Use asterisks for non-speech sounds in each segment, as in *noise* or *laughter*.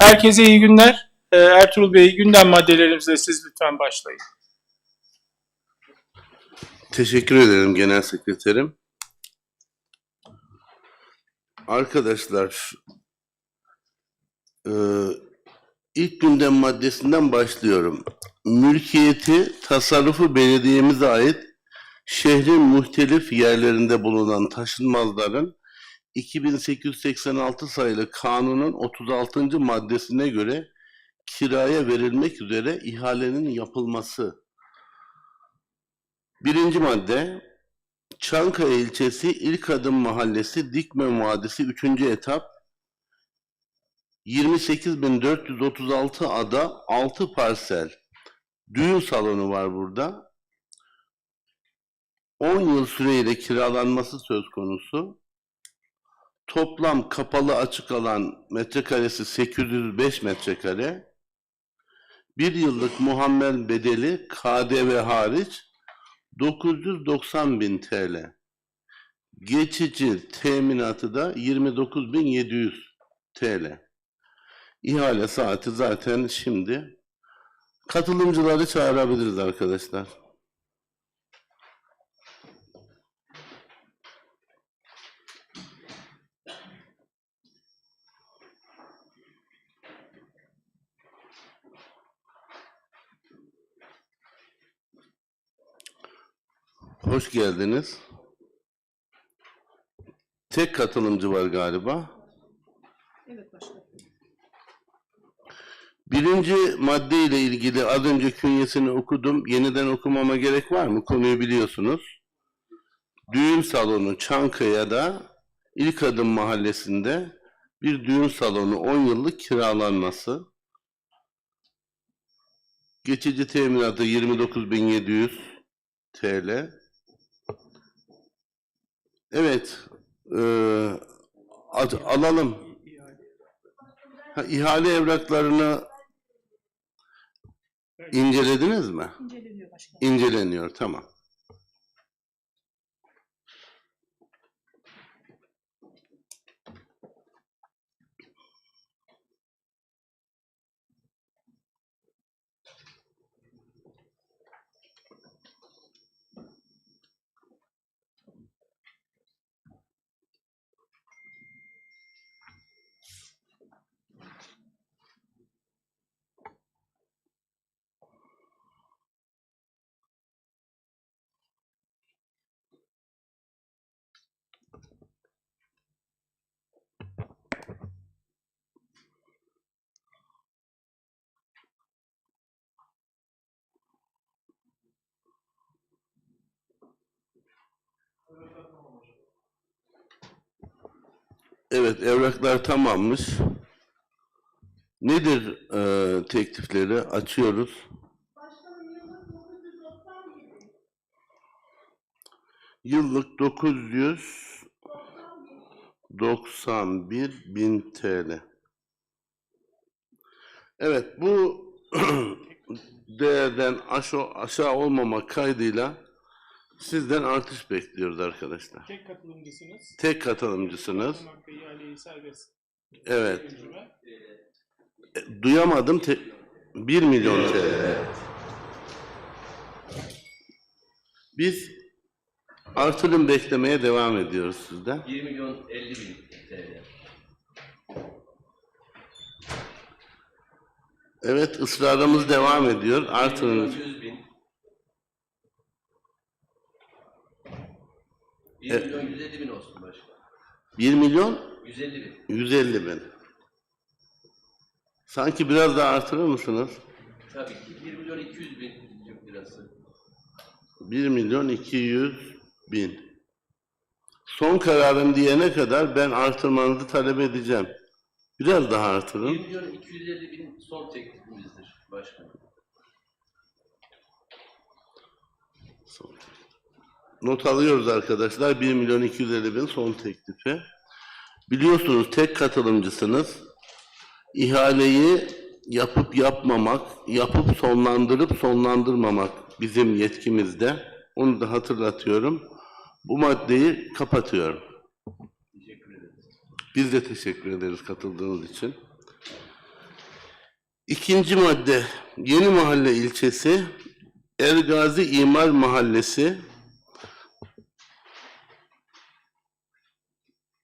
Herkese iyi günler. Ee, Ertuğrul Bey gündem maddelerimizle siz lütfen başlayın. Teşekkür ederim Genel Sekreterim. Arkadaşlar, e, ilk gündem maddesinden başlıyorum. Mülkiyeti, tasarrufu belediyemize ait şehrin muhtelif yerlerinde bulunan taşınmazların 2886 sayılı kanunun 36. maddesine göre kiraya verilmek üzere ihalenin yapılması Birinci madde Çankaya ilçesi İlk Adım Mahallesi Dikmen Vadisi 3. etap 28.436 ada 6 parsel düğün salonu var burada. 10 yıl süreyle kiralanması söz konusu. Toplam kapalı açık alan metrekaresi 805 metrekare. Bir yıllık muhammel bedeli KDV hariç 990 bin TL. Geçici teminatı da 29.700 TL. İhale saati zaten şimdi. Katılımcıları çağırabiliriz arkadaşlar. Hoş geldiniz. Tek katılımcı var galiba. Evet başkanım. Birinci madde ile ilgili az önce künyesini okudum. Yeniden okumama gerek var mı? Konuyu biliyorsunuz. Düğün salonu Çankaya'da İlk Adım Mahallesi'nde bir düğün salonu 10 yıllık kiralanması. Geçici teminatı 29.700 TL. Evet. eee, ad- alalım. Ha, ihale evraklarını incelediniz mi? İnceleniyor başkanım. İnceleniyor, tamam. Evet, evraklar tamammış. Nedir eee, teklifleri? Açıyoruz. Yıllık 991 bin TL. Evet, bu *clears throat* değerden aşağı, aşağı olmama kaydıyla sizden artış bekliyoruz arkadaşlar. Tek katılımcısınız. Tek katılımcısınız. Hakkı ihaleyi serbest. Evet. tecrübe. E, Duyamadım. Te- 1 milyon TL. Biz artırım beklemeye devam ediyoruz sizden. 1 milyon 50 bin TL. Evet ısrarımız devam ediyor. 1 milyon Artırın. 100 bin. 1 Evet. milyon 150 bin olsun başkan. 1 milyon 150 bin. 150 bin. Sanki biraz daha artırır mısınız? Tabii ki 1 milyon 200 bin Türk lirası. 1 milyon 200 bin. Son kararım diyene kadar ben artırmanızı talep edeceğim. Biraz daha 1 artırın. milyon 250 bin son teklifimizdir başkanım. Not alıyoruz arkadaşlar. 1 milyon 250 bin son teklifi. Biliyorsunuz tek katılımcısınız. İhaleyi yapıp yapmamak, yapıp sonlandırıp sonlandırmamak bizim yetkimizde. Onu da hatırlatıyorum. Bu maddeyi kapatıyorum. Teşekkür. Biz de teşekkür ederiz katıldığınız için. İkinci madde Yeni Mahalle ilçesi Ergazi İmar Mahallesi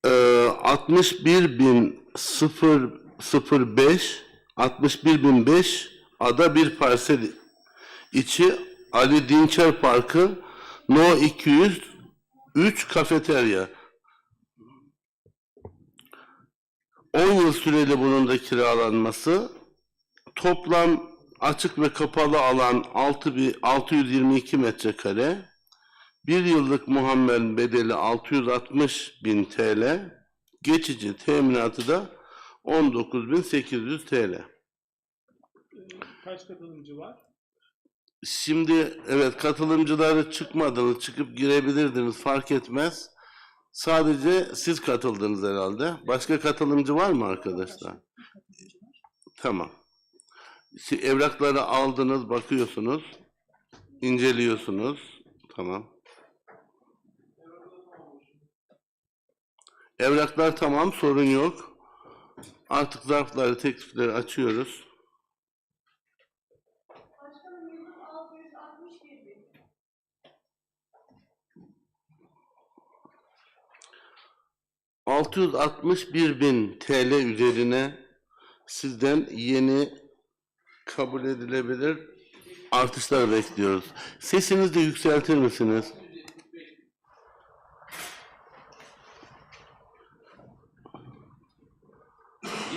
Ee, 61.005 61.005 ada bir parsel içi Ali Dinçer Parkı No 203 kafeterya. 10 yıl süreli bunun da kiralanması toplam açık ve kapalı alan 6 bi- 622 metrekare bir yıllık muhammel bedeli 660 bin TL, geçici teminatı da 19.800 TL. Kaç katılımcı var? Şimdi evet katılımcıları çıkmadınız, çıkıp girebilirdiniz fark etmez. Sadece siz katıldınız herhalde. Başka katılımcı var mı arkadaşlar? Tamam. Evrakları aldınız, bakıyorsunuz, inceliyorsunuz. Tamam. Evraklar tamam, sorun yok. Artık zarfları, teklifleri açıyoruz. ...661 bin TL üzerine sizden yeni kabul edilebilir artışlar bekliyoruz. Sesinizi de yükseltir misiniz?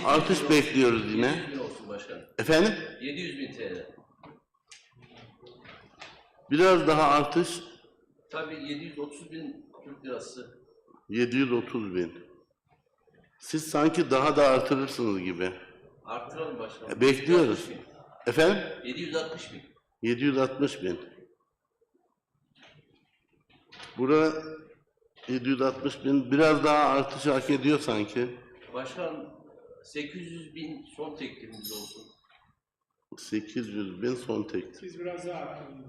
Artış bekliyoruz yine. 700 bin olsun başkanım. Efendim? 700 bin TL. Biraz daha artış Tabii 730 bin Türk lirası. 730 bin. Siz sanki daha da artırırsınız gibi. Artıralım başkanım. E, bekliyoruz. 760 bin. Efendim? 760 bin. 760 bin. Bura 760 bin. Biraz daha artış hak ediyor sanki. Başkanım 800 bin son teklifimiz olsun. 800 bin son teklif. Siz biraz daha arttırın.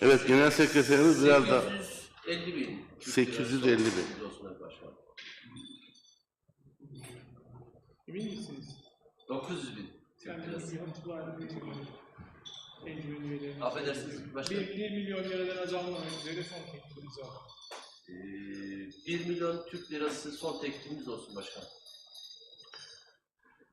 Evet genel sekreterimiz biraz da 850 bin. Türk 850 lirası bin. başkanım. Emin misiniz? 900 bin Türk lirası. milyon civarında bir verelim. Affedersiniz başkanım. 1, 1 milyon liradan azalmamak üzere son teklifimiz var. Ee, 1 milyon Türk lirası son teklifimiz olsun başkanım.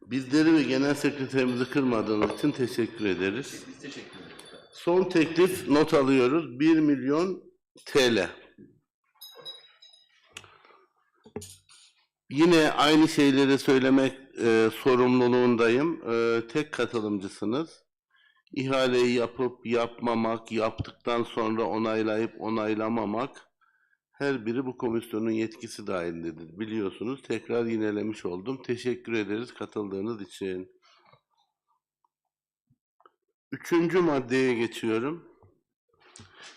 bizleri ve genel sekreterimizi kırmadığınız için teşekkür ederiz. Biz teşekkür ederiz. Son teklif not alıyoruz. 1 milyon TL. Yine aynı şeyleri söylemek e, sorumluluğundayım. E, tek katılımcısınız. İhaleyi yapıp yapmamak, yaptıktan sonra onaylayıp onaylamamak her biri bu komisyonun yetkisi dahilindedir. Biliyorsunuz. Tekrar yinelemiş oldum. Teşekkür ederiz katıldığınız için. Üçüncü maddeye geçiyorum.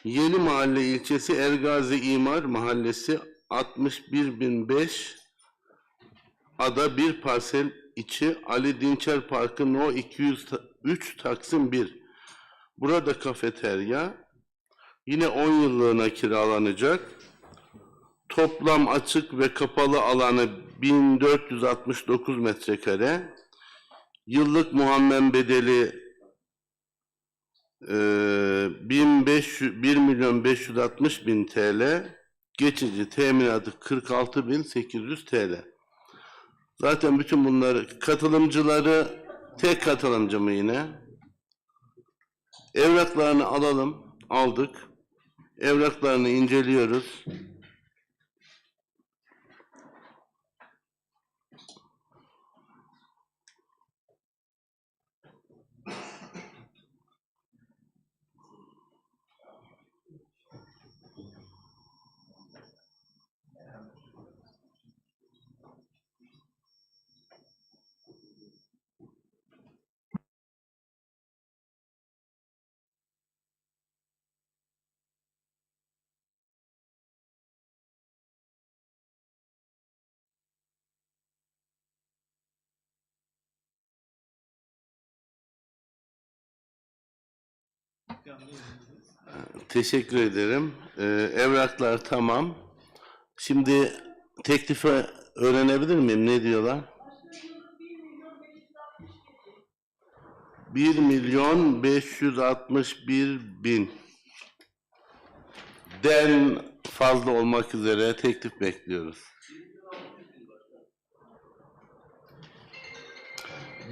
Yeni Mahalle ilçesi Ergazi İmar Mahallesi 61005 ada bir parsel içi Ali Dinçer Parkı No 203 Taksim 1. Burada kafeterya yine 10 yıllığına kiralanacak. Toplam açık ve kapalı alanı 1469 metrekare. Yıllık muammen bedeli ee, 1500 1 milyon 560 bin TL geçici teminatı 46 bin 800 TL. Zaten bütün bunları katılımcıları tek katılımcı mı yine? Evraklarını alalım. Aldık. Evraklarını inceliyoruz. Teşekkür ederim. Ee, evraklar tamam. Şimdi teklifi öğrenebilir miyim? Ne diyorlar? 1 milyon 561 bin den fazla olmak üzere teklif bekliyoruz.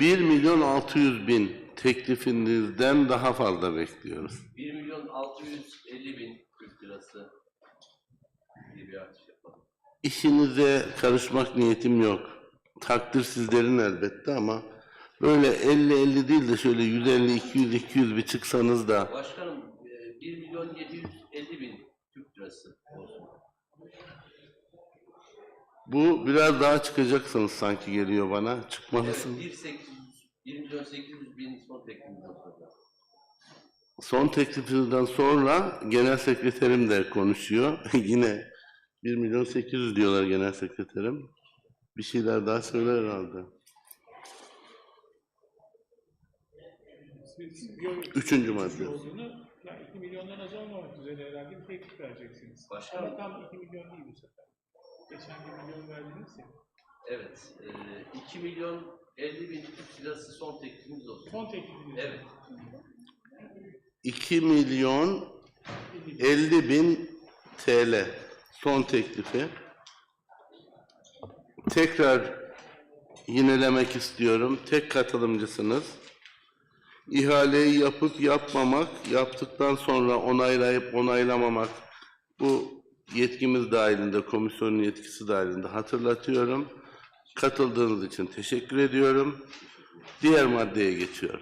1 milyon 600 bin teklifinizden daha fazla bekliyoruz. 1 milyon 650 bin Türk lirası diye bir artış yapalım. İşinize karışmak niyetim yok. Takdir sizlerin elbette ama böyle 50-50 değil de şöyle 150-200-200 bir çıksanız da Başkanım e, 1 milyon 750 bin Türk lirası olsun. bu biraz daha çıkacaksınız sanki geliyor bana. Evet, Çıkmalısınız. 1, 800, 1 milyon 800 bin son teklifimiz olsun. Son teklifinizden sonra genel sekreterim de konuşuyor. *laughs* Yine 1 milyon 800 diyorlar genel sekreterim. Bir şeyler daha söyler herhalde. Üçüncü madde. olduğunu, ya 2 milyondan az olmamak üzere herhalde bir teklif vereceksiniz. Ama tam 2 milyon değil bu sefer. Geçen 1 milyon verdiniz ya. Evet, e, 2 milyon 50 bin Türk lirası son teklifimiz olsun. Son teklifiniz. Evet, 2 milyon 50 bin TL son teklifi. Tekrar yinelemek istiyorum. Tek katılımcısınız. İhaleyi yapıp yapmamak, yaptıktan sonra onaylayıp onaylamamak bu yetkimiz dahilinde, komisyonun yetkisi dahilinde hatırlatıyorum. Katıldığınız için teşekkür ediyorum. Diğer maddeye geçiyorum.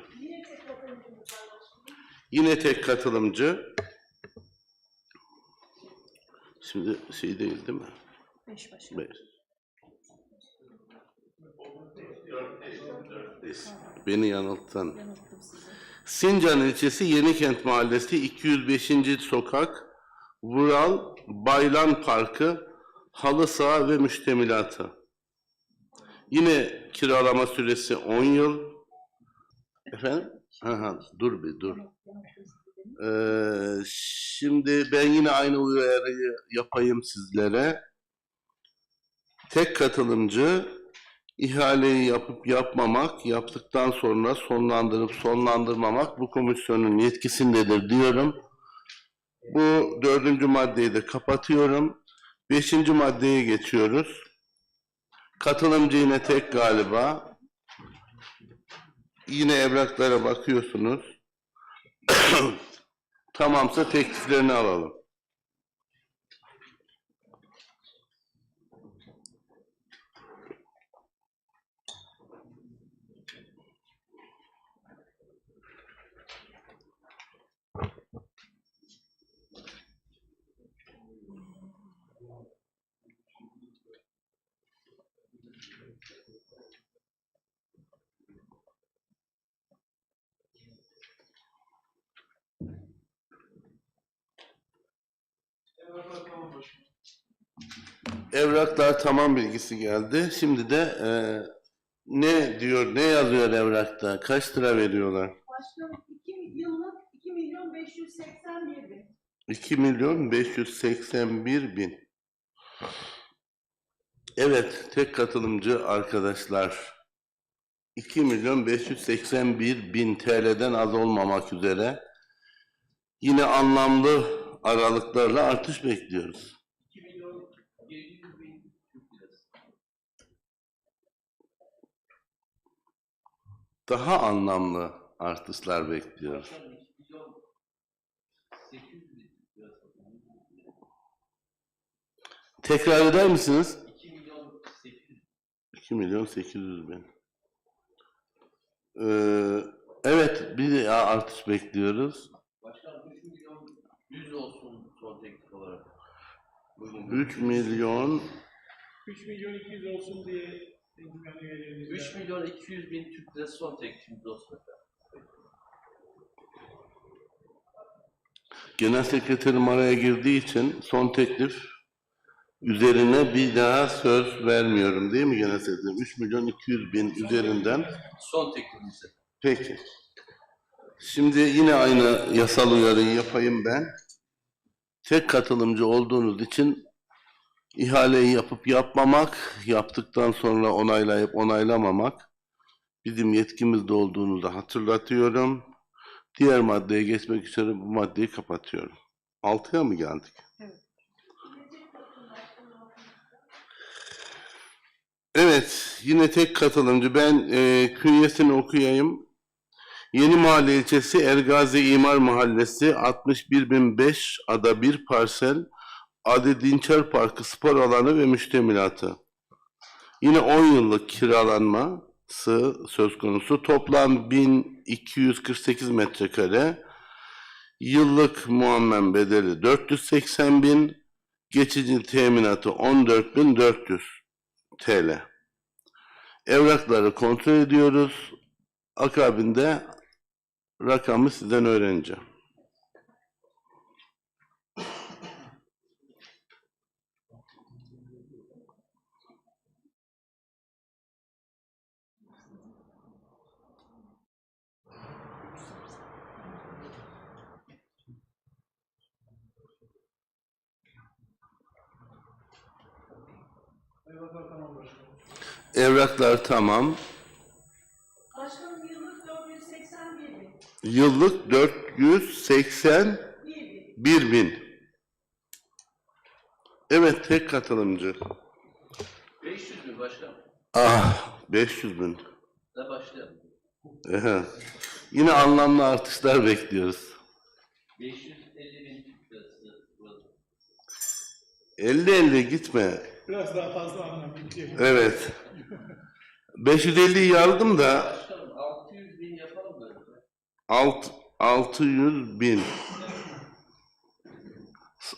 Yine tek katılımcı. Şimdi şey değil değil mi? Beş başkan. Beş. Beni sizi. Sincan ilçesi Yenikent Mahallesi 205. sokak Vural Baylan Parkı halı saha ve müştemilatı. Yine kiralama süresi 10 yıl. Efendim? Ha, ha, dur bir dur. Ee, şimdi ben yine aynı uyarıyı yapayım sizlere. Tek katılımcı ihaleyi yapıp yapmamak, yaptıktan sonra sonlandırıp sonlandırmamak bu komisyonun yetkisindedir diyorum. Bu dördüncü maddeyi de kapatıyorum. Beşinci maddeye geçiyoruz. Katılımcı yine tek galiba. Yine evraklara bakıyorsunuz. *clears throat* Tamamsa tekliflerini alalım. Evraklar tamam bilgisi geldi. Şimdi de e, ne diyor, ne yazıyor evrakta? Kaç lira veriyorlar? Başkanım 2 yıllık 2 milyon 581 bin. 2 milyon 581 bin. Evet, tek katılımcı arkadaşlar. 2 milyon 581 bin TL'den az olmamak üzere yine anlamlı aralıklarla artış bekliyoruz. 2 milyon 700 bin Türk lirası. Daha anlamlı artışlar bekliyoruz. Başkanım 2 milyon 800 bin Türk lirası. Tekrar eder misiniz? 2 milyon 800 2 milyon 800 bin. Ee, evet, bir artış bekliyoruz. Başkanım 3 milyon 100 olsun son teklif olarak. Buyurun. 3 milyon 3 milyon 200 olsun diye imkanı veririz. 3 milyon 200 bin Türk lirası son teklifimiz olsun efendim. Genel sekreterim araya girdiği için son teklif üzerine bir daha söz vermiyorum değil mi genel sekreterim? 3 milyon 200 bin üzerinden. Son teklifimiz. Peki. Şimdi yine aynı yasal uyarıyı yapayım ben. Tek katılımcı olduğunuz için ihaleyi yapıp yapmamak, yaptıktan sonra onaylayıp onaylamamak bizim yetkimizde olduğunu da hatırlatıyorum. Diğer maddeye geçmek üzere bu maddeyi kapatıyorum. Altıya mı geldik? Evet, yine tek katılımcı. Ben e, künyesini okuyayım. Yeni Mahalle ilçesi Ergazi İmar Mahallesi 61005 ada bir parsel Adi Dinçer Parkı spor alanı ve müştemilatı. Yine 10 yıllık kiralanması söz konusu. Toplam 1248 metrekare. Yıllık muammen bedeli 480 bin. Geçici teminatı 14.400 TL. Evrakları kontrol ediyoruz. Akabinde rakamı sizden öğreneceğim. Evraklar tamam. Başkanım yıllık 481 bin. Yıllık 481 1 bin. bin. Evet tek katılımcı. 500 mü başkan? Ah 500 bin. Da başlayalım. Ehe. Yine anlamlı artışlar bekliyoruz. 550 bin Türk lirası burası. 50-50 gitme. Biraz daha fazla anlam yükleyeyim. Evet. 550'yi yazdım da Başkanım 600 bin yapalım mı? Alt, 600 bin.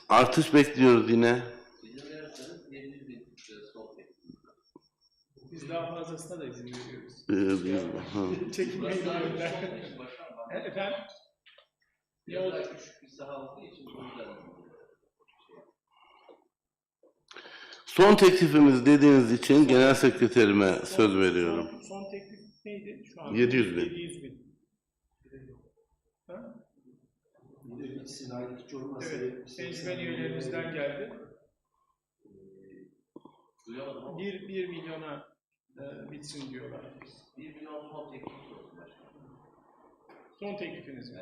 Artış bekliyoruz yine. İzin verirseniz 700 bin Türk lirası olacak. Biz daha fazlasına da izin veriyoruz. Ee, bir- küçük için başkanım. E, Efendim? Biraz daha küçük bir saha olduğu için. Son teklifimiz dediğiniz için genel sekreterime söz veriyorum. Son, son teklif neydi? Şu an 700 bin. 700 bin. Ha? Evet, tecrüben üyelerimizden geldi. Duyamadım ama 1, 1 milyona e, bitsin diyorlar. 1 milyon son teklif olsun başkanım. Son teklifiniz mi?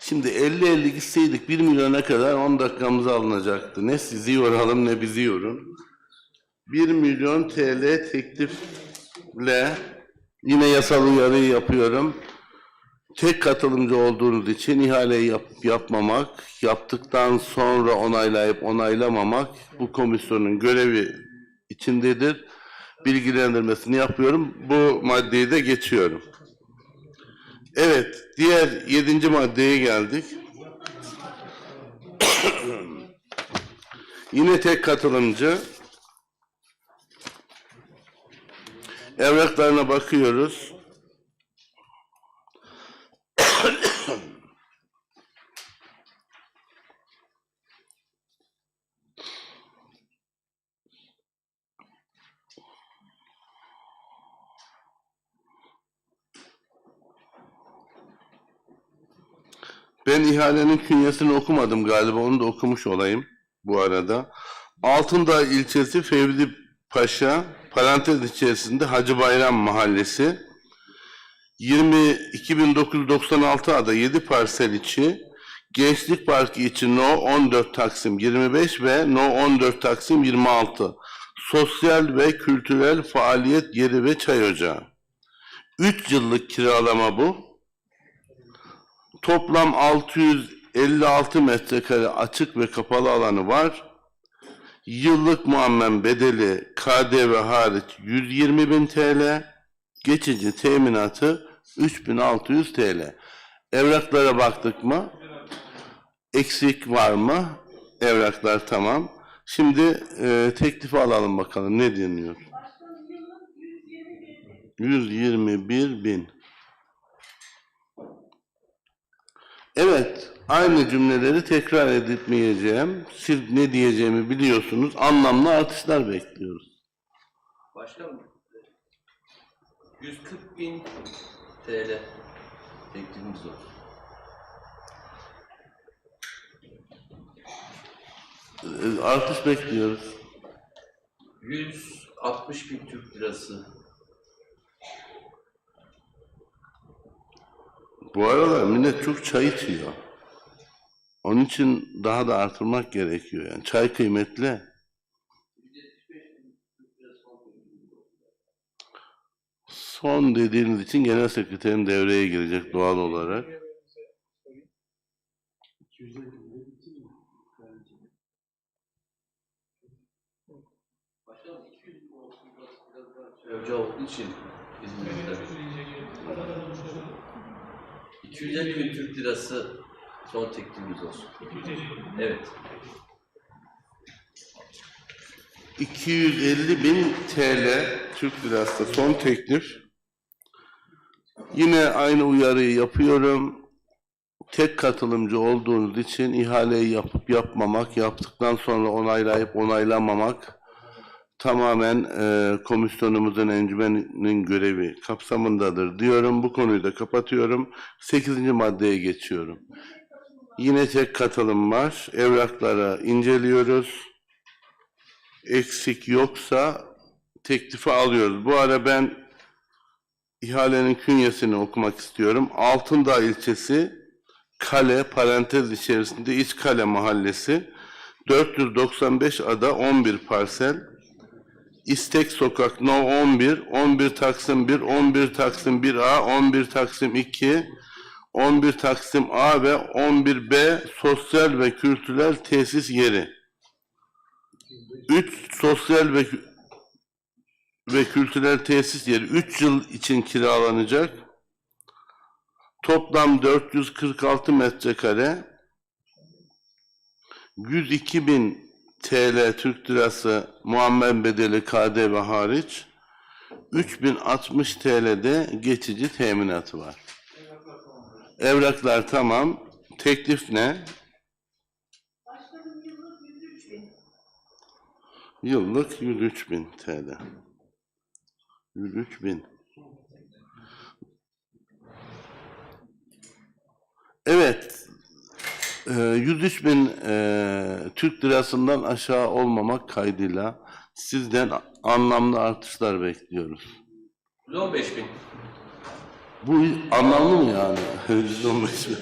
Şimdi 50-50 gitseydik 1 milyona kadar 10 dakikamız alınacaktı. Ne sizi yoralım ne bizi yorun. 1 milyon TL teklifle yine yasal uyarıyı yapıyorum. Tek katılımcı olduğunuz için ihaleyi yap- yapmamak, yaptıktan sonra onaylayıp onaylamamak bu komisyonun görevi içindedir. Bilgilendirmesini yapıyorum. Bu maddeyi de geçiyorum. Evet, diğer yedinci maddeye geldik. *clears throat* Yine tek katılımcı. Evraklarına bakıyoruz. Ben ihalenin künyesini okumadım galiba. Onu da okumuş olayım bu arada. Altındağ ilçesi Fevzi Paşa parantez içerisinde Hacı Bayram Mahallesi 22.996 ada 7 parsel içi Gençlik Parkı için No 14 Taksim 25 ve No 14 Taksim 26 sosyal ve kültürel faaliyet yeri ve çay ocağı. 3 yıllık kiralama bu. Toplam 656 metrekare açık ve kapalı alanı var. Yıllık muammen bedeli KDV hariç 120 bin TL. Geçici teminatı 3600 TL. Evraklara baktık mı? Eksik var mı? Evraklar tamam. Şimdi e, teklifi alalım bakalım ne deniyor? Başkanım yıllık 121 bin. 121 bin. Evet, aynı cümleleri tekrar etmeyeceğim. Siz ne diyeceğimi biliyorsunuz. Anlamlı artışlar bekliyoruz. Başkanım 140 bin TL teklifimiz var. Artış bekliyoruz. 160 60 bin Türk lirası. Bu aralar millet çok çay içiyor. Onun için daha da artırmak gerekiyor yani. Çay kıymetli. Son dediğiniz için genel sekreterin devreye girecek doğal olarak. Başkanım 200 bin olsun burası biraz daha Evci olduğu için İzmir'de. 250 bin Türk lirası son teklifimiz olsun. Evet. 250 bin TL Türk lirası son teklif. Yine aynı uyarıyı yapıyorum. Tek katılımcı olduğunuz için ihaleyi yapıp yapmamak, yaptıktan sonra onaylayıp onaylamamak tamamen e, komisyonumuzun encümenin görevi kapsamındadır diyorum. Bu konuyu da kapatıyorum. 8. maddeye geçiyorum. Yine tek katılım var. Evrakları inceliyoruz eksik yoksa teklifi alıyoruz. Bu ara ben ihalenin künyesini okumak istiyorum. Altındağ ilçesi Kale parantez içerisinde İç Kale mahallesi 495 ada 11 parsel İstek Sokak No 11 11 Taksim 1 11 Taksim 1A 11 Taksim 2 11 Taksim A ve 11B sosyal ve kültürel tesis yeri. 3 sosyal ve ve kültürel tesis yeri 3 yıl için kiralanacak. Toplam 446 metrekare. 102 bin TL Türk lirası muammer bedeli KDV hariç. 3060 TL'de geçici teminatı var. Evraklar tamam. Teklif ne? Başkanım yıllık 103 bin. Yıllık 103 bin TL. 103 bin. Evet. Ee, 103 bin e, Türk lirasından aşağı olmamak kaydıyla sizden anlamlı artışlar bekliyoruz. 115 bin. Bu anlamlı mı yani? *laughs* 115 bin.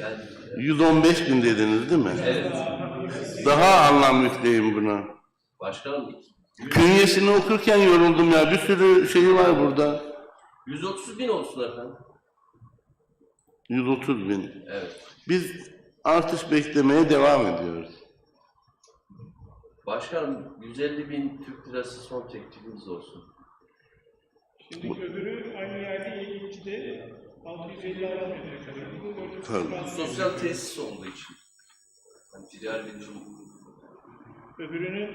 Yani 115 bin dediniz değil mi? evet. Daha anlam yükleyin buna. Başkanım Künyesini okurken yoruldum ya. Bir sürü şeyi var burada. 130 bin olsun efendim. 130 bin. Evet. Biz artış beklemeye devam ediyoruz. Başkanım 150 bin Türk lirası son teklifimiz olsun. Şimdi öbürü aynı yerde 52'de 650 aramıyor. Tabii. Sosyal tesis olduğu için. Hani ticari bir için. Öbürünün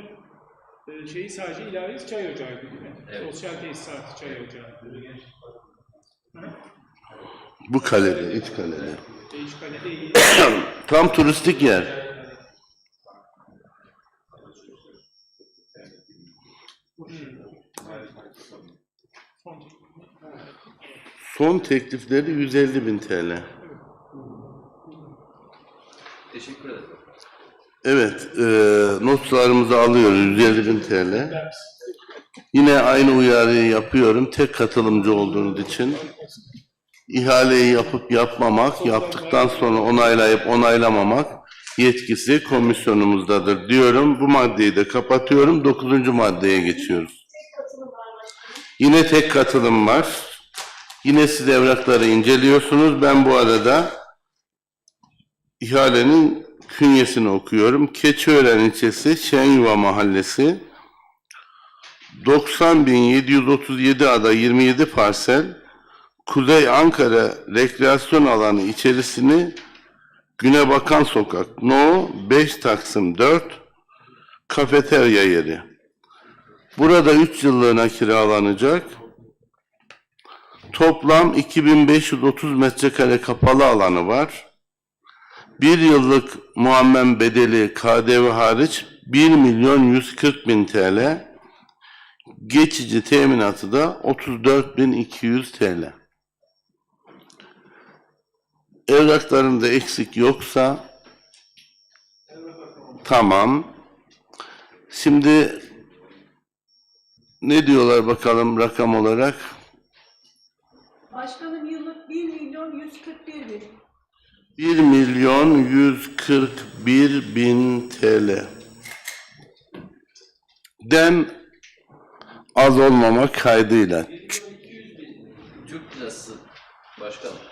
e, şeyi sadece ilavesi çay ocağıydı değil mi? Evet. Sosyal tesisatı çay ocağı. Bu kalede, iç kalede. *coughs* Tam turistik yer. Son Son teklifleri 150 bin TL. Teşekkür ederim. Evet, e, notlarımızı alıyoruz 150 bin TL. Yine aynı uyarıyı yapıyorum. Tek katılımcı olduğunuz için. İhaleyi yapıp yapmamak, yaptıktan sonra onaylayıp onaylamamak yetkisi komisyonumuzdadır diyorum. Bu maddeyi de kapatıyorum. Dokuzuncu maddeye geçiyoruz. Yine tek katılım var. Yine siz evrakları inceliyorsunuz. Ben bu arada ihalenin künyesini okuyorum. Keçiören ilçesi Şenyuva mahallesi 90.737 ada 27 parsel Kuzey Ankara rekreasyon alanı içerisini Güne Bakan Sokak No 5 Taksim 4 kafeterya yeri. Burada 3 yıllığına kiralanacak. Toplam 2530 metrekare kapalı alanı var. Bir yıllık muammen bedeli KDV hariç 1 milyon 140 bin TL. Geçici teminatı da 34.200 TL. Evraklarında eksik yoksa tamam. Şimdi Ne diyorlar bakalım rakam olarak? Başkanım yıllık 1 milyon 141 bin. 1 milyon 141 bin TL. Den az olmamak kaydıyla. 1 milyon 200 bin Türk lirası başkanım.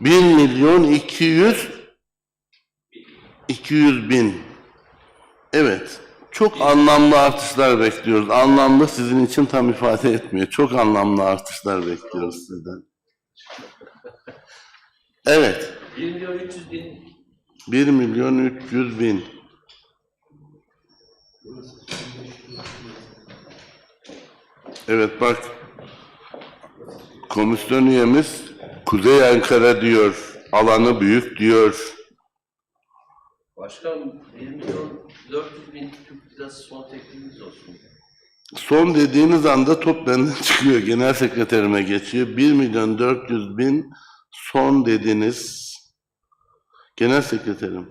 1 milyon 200 200 bin. Evet. Çok anlamlı artışlar bekliyoruz. Anlamlı sizin için tam ifade etmiyor. Çok anlamlı artışlar bekliyoruz sizden. Evet. 1 milyon 300 bin 1 milyon 300 bin. Evet bak. Komisyon üyemiz Kuzey Ankara diyor. Alanı büyük diyor. Başkanım 1 milyon 400 bin Türk lirası son teklifimiz olsun. Son dediğiniz anda top benden *laughs* çıkıyor. Genel sekreterime geçiyor. 1 milyon 400 bin son dediniz. Genel sekreterim.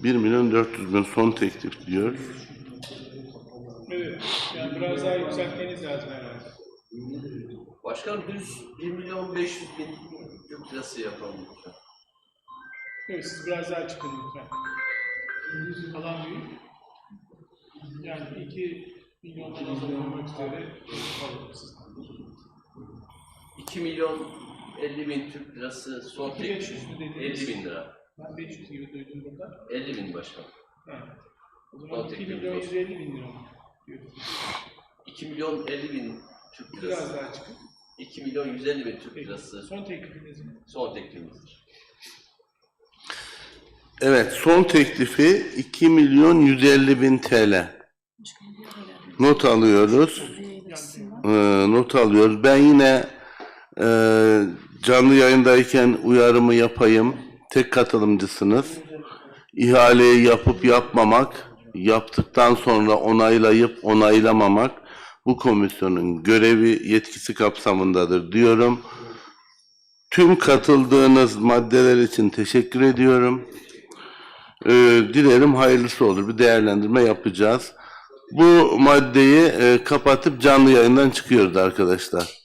1 milyon 400 bin son teklif diyor. Evet. Yani biraz daha yükseltmeniz lazım herhalde. Başkanım düz 1 milyon 500 bin Türk lirası yapalım lütfen. Evet, siz biraz daha çıkın lütfen. Alan büyük. Yani 2 milyondan az olmak üzere kalın siz. 2 milyon 50 bin Türk lirası son 2 teklif. 500 mü dediniz? 50 bin lira. Ben 500 gibi duydum burada. 50 bin başkanım. Ha. O Son zaman 2 teklifimiz milyon olsun. 150 bin lira mı diyorsunuz? 2 milyon 50 bin Türk Biraz lirası. daha çıkın. 2 milyon 150 bin Türk Peki. lirası Son teklifiniz mi? son teklifimizdir. Evet son teklifi 2 milyon 150 bin TL. Not alıyoruz. Ee, not alıyoruz. Ben yine e, canlı yayındayken uyarımı yapayım. Tek katılımcısınız. İhaleyi yapıp yapmamak, yaptıktan sonra onaylayıp onaylamamak bu komisyonun görevi yetkisi kapsamındadır diyorum. Tüm katıldığınız maddeler için teşekkür ediyorum. Ee, dilerim hayırlısı olur. Bir değerlendirme yapacağız. Bu maddeyi e, kapatıp canlı yayından çıkıyoruz arkadaşlar.